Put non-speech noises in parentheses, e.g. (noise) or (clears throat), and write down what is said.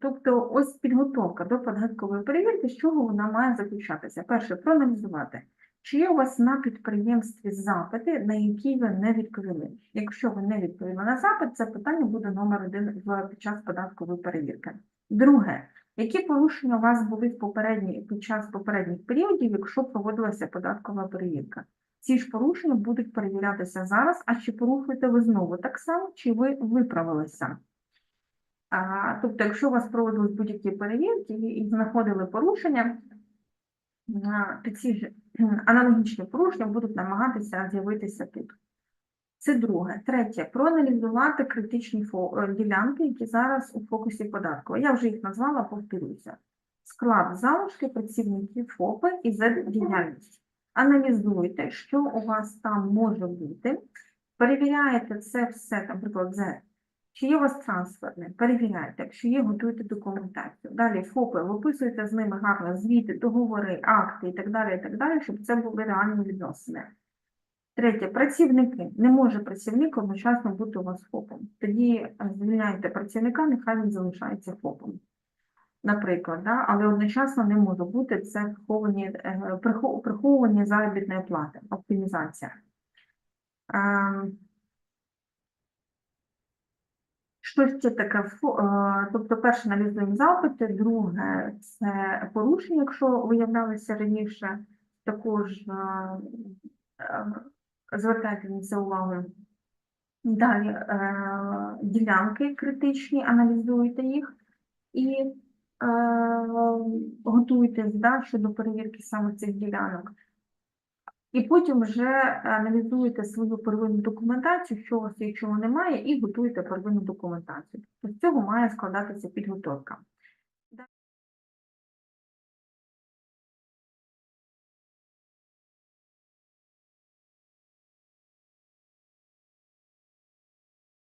Тобто, ось підготовка до податкової перевірки, з чого вона має заключатися? Перше, проаналізувати, чи є у вас на підприємстві запити, на які ви не відповіли. Якщо ви не відповіли на запит, це питання буде номер один під час податкової перевірки. Друге, які порушення у вас були в попередні під час попередніх періодів, якщо проводилася податкова перевірка? Ці ж порушення будуть перевірятися зараз, а чи порушуєте ви знову так само, чи ви виправилися? Тобто, якщо у вас проводились будь-які перевірки і знаходили порушення, то ці (clears throat) аналогічні порушення будуть намагатися з'явитися тут. Це друге. Третє, проаналізувати критичні е, ділянки, які зараз у фокусі податку. Я вже їх назвала, повторюся. Склад залишки працівників ФОПи і діяльність. Аналізуйте, що у вас там може бути. Перевіряєте це все, наприклад, з чи є у вас трансферне, перевіряйте, якщо є, готуйте документацію. Далі ФОПи, виписуйте з ними гарно звіти, договори, акти і так далі, і так далі, щоб це були реальні відносини. Третє, працівники. Не може працівник одночасно бути у вас ФОПом. Тоді е, звільняйте працівника, нехай він залишається ФОПом. Наприклад, да? але одночасно не може бути це приховані, е, заробітної плати, оптимізація. Що ще таке? Е, Тобто, перше аналізуємо запити, друге це порушення, якщо виявлялися раніше, також е, е, звертайте на це увагу. Далі ділянки критичні, аналізуйте їх і е, готуйтесь да, щодо перевірки саме цих ділянок. І потім вже аналізуєте свою первинну документацію, що вас є, чого немає, і готуєте первинну документацію. Тобто з цього має складатися підготовка.